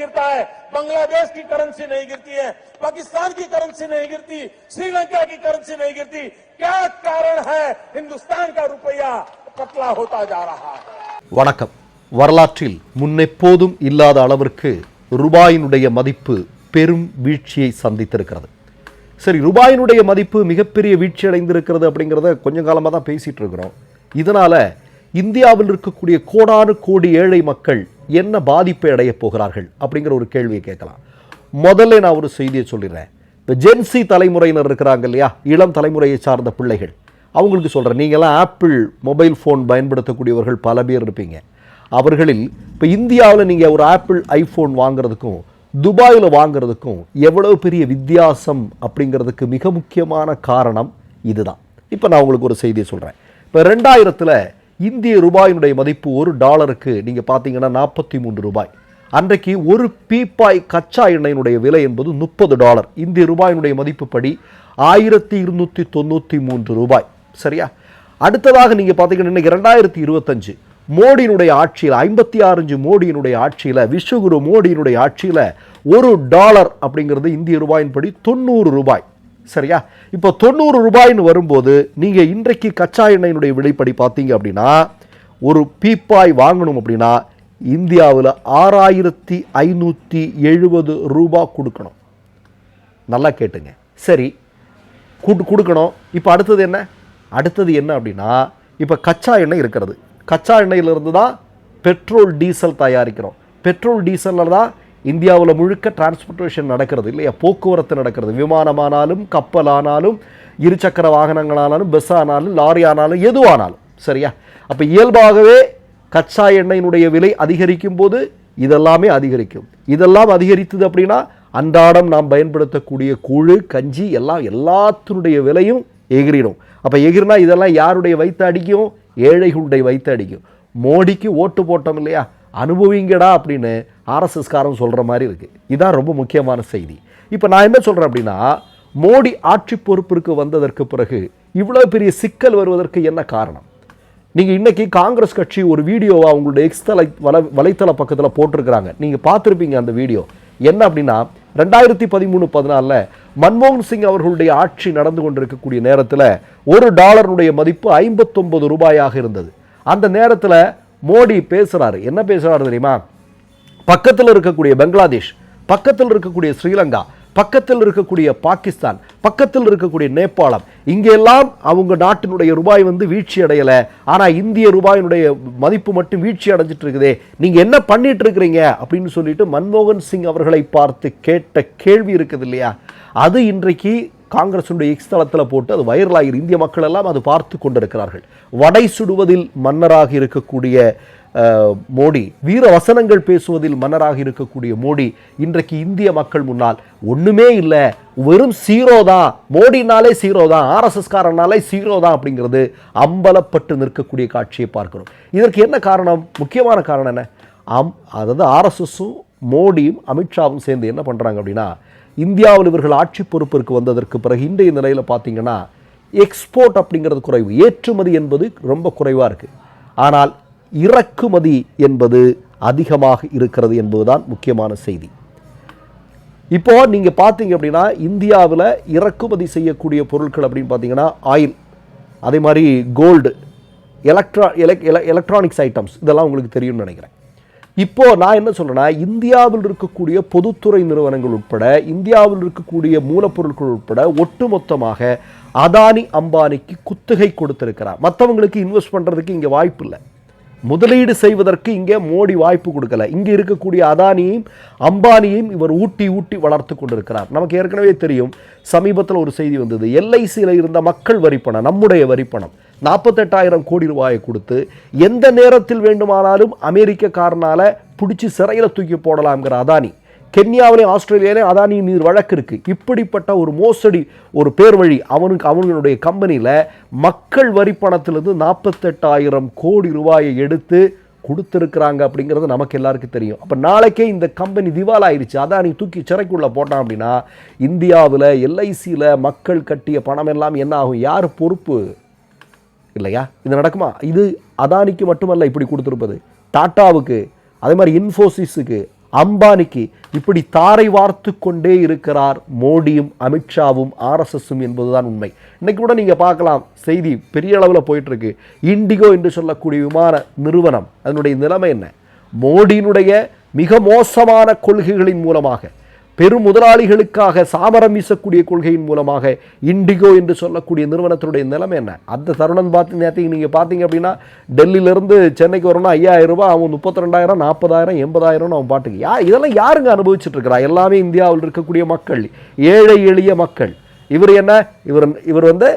गिरता है बांग्लादेश की करेंसी नहीं गिरती है पाकिस्तान की करेंसी नहीं गिरती श्रीलंका की करेंसी नहीं गिरती क्या कारण है हिंदुस्तान का रुपया पतला होता जा रहा है வணக்கம் வரலாற்றில் முன்னெப்போதும் இல்லாத அளவிற்கு ரூபாயினுடைய மதிப்பு பெரும் வீழ்ச்சியை சந்தித்திருக்கிறது சரி ரூபாயினுடைய மதிப்பு மிகப்பெரிய வீழ்ச்சி அடைந்திருக்கிறது அப்படிங்கிறத கொஞ்ச காலமாக தான் பேசிட்டு இருக்கிறோம் இதனால இந்தியாவில் இருக்கக்கூடிய கோடானு கோடி ஏழை மக்கள் என்ன பாதிப்பை அடைய போகிறார்கள் அப்படிங்கிற ஒரு கேள்வியை கேட்கலாம். முதல்ல நான் ஒரு செய்தியை சொல்லிடுறேன். இந்த ஜென்சி தலைமுறையினர் இருக்கிறாங்க இல்லையா? இளம் தலைமுறையை சார்ந்த பிள்ளைகள். அவங்களுக்கு சொல்கிறேன் நீங்களாம் ஆப்பிள் மொபைல் ஃபோன் பயன்படுத்தக்கூடியவர்கள் பல பேர் இருப்பீங்க. அவர்களில் இப்போ இந்தியாவில் நீங்கள் ஒரு ஆப்பிள் ஐஃபோன் வாங்குறதுக்கும் துபாயில் வாங்குறதுக்கும் எவ்வளவு பெரிய வித்தியாசம் அப்படிங்கிறதுக்கு மிக முக்கியமான காரணம் இதுதான். இப்போ நான் உங்களுக்கு ஒரு செய்தியை சொல்கிறேன் இப்போ ரெண்டாயிரத்தில் இந்திய ரூபாயினுடைய மதிப்பு ஒரு டாலருக்கு நீங்கள் பார்த்தீங்கன்னா நாற்பத்தி மூன்று ரூபாய். அன்றைக்கு ஒரு பீப்பாய் கச்சா எண்ணெயினுடைய விலை என்பது முப்பது டாலர். இந்திய ரூபாயினுடைய மதிப்புப்படி ஆயிரத்தி இருநூற்றி தொண்ணூற்றி மூன்று ரூபாய். சரியா? அடுத்ததாக நீங்கள் பார்த்தீங்கன்னா இன்னைக்கு ரெண்டாயிரத்தி இருபத்தஞ்சு. மோடியினுடைய ஆட்சியில் ஐம்பத்தி ஆறஞ்சு மோடியினுடைய ஆட்சியில் விஸ்வகுரு மோடியினுடைய ஆட்சியில் ஒரு டாலர் அப்படிங்கிறது இந்திய ரூபாயின்படி தொண்ணூறு ரூபாய். சரியா? இப்போ தொண்ணூறு ரூபாய்னு வரும்போது நீங்கள் இன்றைக்கு கச்சா எண்ணெயினுடைய விலைப்படி பார்த்தீங்க அப்படின்னா ஒரு பீப்பாய் வாங்கணும் அப்படின்னா இந்தியாவில் ஆறாயிரத்தி ஐநூற்றி எழுபது ரூபா கொடுக்கணும். நல்லா கேட்டுங்க. சரி கூட்டு கொடுக்கணும். இப்போ அடுத்தது என்ன? அடுத்தது என்ன அப்படின்னா இப்போ கச்சா எண்ணெய் இருக்கிறது. கச்சா எண்ணெயிலிருந்து தான் பெட்ரோல் டீசல் தயாரிக்கிறோம். பெட்ரோல் டீசலில் தான் இந்தியாவில் முழுக்க டிரான்ஸ்போர்ட்டேஷன் நடக்கிறது இல்லையா? போக்குவரத்து நடக்கிறது. விமானமானாலும் கப்பலானாலும் இருசக்கர வாகனங்களானாலும் பஸ் ஆனாலும் லாரி ஆனாலும் எதுவானாலும் சரியா? அப்போ இயல்பாகவே கச்சா எண்ணெயினுடைய விலை அதிகரிக்கும் போது இதெல்லாமே அதிகரிக்கும். இதெல்லாம் அதிகரித்தது அப்படின்னா அன்றாடம் நாம் பயன்படுத்தக்கூடிய கூழு கஞ்சி எல்லாம் எல்லாத்தினுடைய விலையும் எகிரிடும். அப்போ எகிரினா இதெல்லாம் யாருடைய வைத்து அடிக்கும்? ஏழைகளுடைய வைத்து அடிக்கும். மோடிக்கு ஓட்டு போட்டோம் இல்லையா? அனுபவிங்கடா அப்படின்னு ஆர்எஸ்எஸ்காரன் சொல்கிற மாதிரி இருக்குது இதான் ரொம்ப முக்கியமான செய்தி. இப்போ நான் என்ன சொல்கிறேன் அப்படின்னா மோடி ஆட்சி பொறுப்பிற்கு வந்ததற்கு பிறகு இவ்வளோ பெரிய சிக்கல் வருவதற்கு என்ன காரணம்? நீங்கள் இன்றைக்கி காங்கிரஸ் கட்சி ஒரு வீடியோவை அவங்களுடைய எக்ஸ்தலை வலை வலைத்தள பக்கத்தில் போட்டிருக்கிறாங்க. நீங்கள் பார்த்துருப்பீங்க அந்த வீடியோ. என்ன அப்படின்னா ரெண்டாயிரத்தி பதிமூணு பதினாலில் மன்மோகன் சிங் அவர்களுடைய ஆட்சி நடந்து கொண்டிருக்கக்கூடிய நேரத்தில் ஒரு டாலருடைய மதிப்பு ஐம்பத்தொன்பது ரூபாயாக இருந்தது. அந்த நேரத்தில் மோடி பேசுகிறாரு என்ன பேசுகிறாரு தெரியுமா? பக்கத்தில் இருக்கக்கூடிய பங்களாதேஷ் பக்கத்தில் இருக்கக்கூடிய ஸ்ரீலங்கா பக்கத்தில் இருக்கக்கூடிய பாகிஸ்தான் பக்கத்தில் இருக்கக்கூடிய நேபாளம் இங்கெல்லாம் அவங்க நாட்டினுடைய ரூபாய் வந்து வீழ்ச்சி அடையலை. ஆனால் இந்திய ரூபாயினுடைய மதிப்பு மட்டும் வீழ்ச்சி அடைஞ்சிட்டு இருக்குதே. நீங்கள் என்ன பண்ணிட்டு இருக்கிறீங்க? அப்படின்னு சொல்லிட்டு மன்மோகன் சிங் அவர்களை பார்த்து கேட்ட கேள்வி இருக்குது இல்லையா? அது இன்றைக்கு காங்கிரசுடைய எக்ஸ் தளத்தில் போட்டு அது வைரலாகி இந்திய மக்கள் எல்லாம் அது பார்த்து கொண்டிருக்கிறார்கள். வடை சுடுவதில் மன்னராக இருக்கக்கூடிய மோடி வீர வசனங்கள் பேசுவதில் மன்னராக இருக்கக்கூடிய மோடி இன்றைக்கு இந்திய மக்கள் முன்னால் ஒன்றுமே இல்லை. வெறும் சீரோ தான். மோடினாலே சீரோ தான். ஆர்எஸ்எஸ்காரனாலே சீரோ தான் அப்படிங்கிறது அம்பலப்பட்டு நிற்கக்கூடிய காட்சியை பார்க்கிறோம். இதற்கு என்ன காரணம்? முக்கியமான காரணம் என்ன? அம் அதாவது ஆர்எஸ்எஸும் மோடியும் அமித்ஷாவும் சேர்ந்து என்ன பண்ணுறாங்க அப்படின்னா இந்தியாவில் இவர்கள் ஆட்சி பொறுப்பிற்கு வந்ததற்கு பிறகு இன்றைய நிலையில் பார்த்தீங்கன்னா எக்ஸ்போர்ட் அப்படிங்கிறது குறைவு. ஏற்றுமதி என்பது ரொம்ப குறைவாக இருக்குது ஆனால் இறக்குமதி என்பது அதிகமாக இருக்கிறது என்பதுதான் முக்கியமான செய்தி. இப்போ நீங்கள் பார்த்தீங்க அப்படின்னா இந்தியாவில் இறக்குமதி செய்யக்கூடிய பொருட்கள் அப்படின்னு பார்த்தீங்கன்னா ஆயில் அதே மாதிரி gold electra elec electronics items இதெல்லாம் உங்களுக்கு தெரியும்னு நினைக்கிறேன். இப்போ நான் என்ன சொல்கிறேன்னா இந்தியாவில் இருக்கக்கூடிய பொதுத்துறை நிறுவனங்கள் உட்பட இந்தியாவில் இருக்கக்கூடிய மூலப்பொருட்கள் உட்பட ஒட்டுமொத்தமாக அதானி அம்பானிக்கு குத்துகை கொடுத்திருக்கிறார். மற்றவங்களுக்கு இன்வெஸ்ட் பண்ணுறதுக்கு இங்கே வாய்ப்பு இல்லை. முதலீடு செய்வதற்கு இங்கே மோடி வாய்ப்பு கொடுக்கல. இங்கே இருக்கக்கூடிய அதானியையும் அம்பானியும் இவர் ஊட்டி ஊட்டி வளர்த்து கொண்டிருக்கிறார். நமக்கு ஏற்கனவே தெரியும் சமீபத்தில் ஒரு செய்தி வந்தது. எல்ஐசியில் இருந்த மக்கள் வரிப்பணம் நம்முடைய வரிப்பணம். நாற்பத்தெட்டாயிரம் கோடி ரூபாயை கொடுத்து எந்த நேரத்தில் வேண்டுமானாலும் அமெரிக்கக்காரனால் பிடிச்சி சிறையில் தூக்கி போடலாம்ங்கிற அதானி. கென்யாவிலையும் ஆஸ்திரேலியாவிலையும் அதானி நீர் வழக்கு இருக்குது இப்படிப்பட்ட ஒரு மோசடி ஒரு பேர் வழி அவனுக்கு அவனுடைய கம்பெனியில் மக்கள் வரி பணத்திலிருந்து நாற்பத்தெட்டாயிரம் கோடி ரூபாயை எடுத்து கொடுத்துருக்குறாங்க அப்படிங்கிறது நமக்கு எல்லாருக்கும் தெரியும். அப்போ நாளைக்கே இந்த கம்பெனி திவால் ஆயிடுச்சு அதானி தூக்கி சிறைக்குள்ளே போட்டான் அப்படின்னா இந்தியாவில் எல்ஐசியில் மக்கள் கட்டிய பணம் எல்லாம் என்ன ஆகும்? யார் பொறுப்பு? இல்லையா? இது நடக்குமா? இது அதானிக்கு மட்டுமல்ல இப்படி கொடுத்துருப்பது. டாட்டாவுக்கு அதே மாதிரி இன்ஃபோசிஸுக்கு அம்பானிக்கு இப்படி தாரை வார்த்து கொண்டே இருக்கிறார் மோடியும் அமித்ஷாவும் ஆர்எஸ்எஸும் என்பதுதான் உண்மை. இன்னைக்கு கூட நீங்கள் பார்க்கலாம் செய்தி பெரிய அளவில் போயிட்டுருக்கு. இண்டிகோ என்று சொல்லக்கூடிய விமான நிறுவனம் அதனுடைய நிலைமை என்ன? மோடியினுடைய மிக மோசமான கொள்கைகளின் மூலமாக பெரும் முதலாளிகளுக்காக சாமரம் வீசக்கூடிய கொள்கையின் மூலமாக இண்டிகோ என்று சொல்லக்கூடிய நிறுவனத்தினுடைய நிலைமை என்ன? அந்த தருணம் பார்த்து நேற்று நீங்கள் பார்த்தீங்க அப்படின்னா டெல்லியிலேருந்து சென்னைக்கு வரணும் ஐயாயிரம் ரூபாய் அவன் முப்பத்தி ரெண்டாயிரம் நாற்பதாயிரம் எண்பதாயிரம்னு அவன் பாட்டுக்கு. யா இதெல்லாம் யாருங்க அனுபவிச்சுட்டு இருக்கிறா எல்லாமே இந்தியாவில் இருக்கக்கூடிய மக்கள் ஏழை எளிய மக்கள். இவர் என்ன? இவர் இவர் வந்து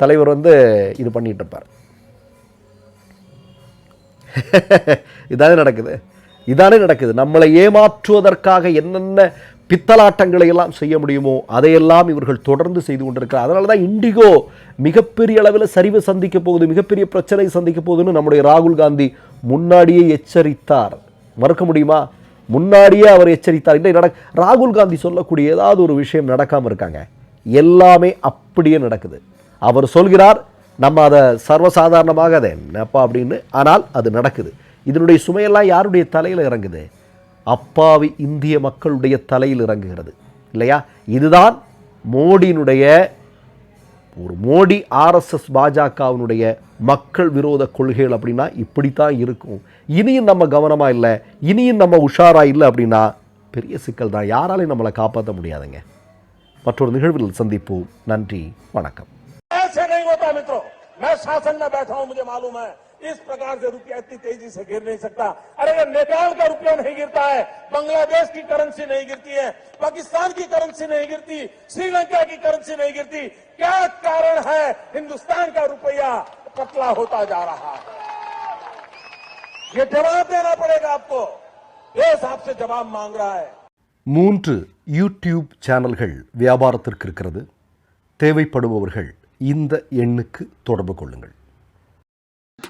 தலைவர் வந்து இது பண்ணிட்டு இருப்பார். இதாவது நடக்குது. இதானே நடக்குது. நம்மளை ஏமாற்றுவதற்காக என்னென்ன பித்தலாட்டங்களை எல்லாம் செய்ய முடியுமோ அதையெல்லாம் இவர்கள் தொடர்ந்து செய்து கொண்டிருக்கிறார். அதனால தான் இண்டிகோ மிகப்பெரிய அளவில் சரிவு சந்திக்க போகுது மிகப்பெரிய பிரச்சனை சந்திக்க போகுதுன்னு நம்முடைய ராகுல் காந்தி முன்னாடியே எச்சரித்தார். மறுக்க முடியுமா? முன்னாடியே அவர் எச்சரித்தார். இல்லை நட ராகுல் காந்தி சொல்லக்கூடிய ஏதாவது ஒரு விஷயம் நடக்காமல் இருக்காங்க. எல்லாமே அப்படியே நடக்குது. அவர் சொல்கிறார் நம்ம அதை சர்வசாதாரணமாக அதை என்னப்பா அப்படின்னு ஆனால் அது நடக்குது. இதனுடைய சுமையெல்லாம் யாருடைய தலையில் இறங்குது? அப்பாவி இந்திய மக்களுடைய தலையில் இறங்குகிறது. இல்லையா? இதுதான் மோடியினுடைய ஒரு மோடி ஆர்எஸ்எஸ் பாஜகவினுடைய மக்கள் விரோத கொள்கைகள் அப்படின்னா இப்படித்தான் இருக்கும். இனியும் நம்ம கவனமாக இல்லை. இனியும் நம்ம உஷாராக இல்லை அப்படின்னா பெரிய சிக்கல் தான். யாராலையும் நம்மளை காப்பாற்ற முடியாதுங்க. மற்றொரு நிகழ்வில் சந்திப்போம். நன்றி. வணக்கம். ऐसे नहीं होता मित्रों मैं शासन में बैठा हूं मुझे मालूम है इस प्रकार से रुपया इतनी तेजी से गिर नहीं सकता अरे अगर नेपाल का रुपया नहीं गिरता है बांग्लादेश की करेंसी नहीं गिरती है पाकिस्तान की करेंसी नहीं गिरती श्रीलंका की करेंसी नहीं गिरती क्या कारण है हिंदुस्तान का रुपया पतला होता जा रहा है ये जवाब देना पड़ेगा आपको देश आपसे जवाब मांग रहा है மூன்று யூடியூப் சேனல்கள் வியாபாரத்திற்கு இருக்கிறது தேவைப்படுபவர்கள் இந்த எண்ணுக்கு தொடர்பு கொள்ளுங்கள்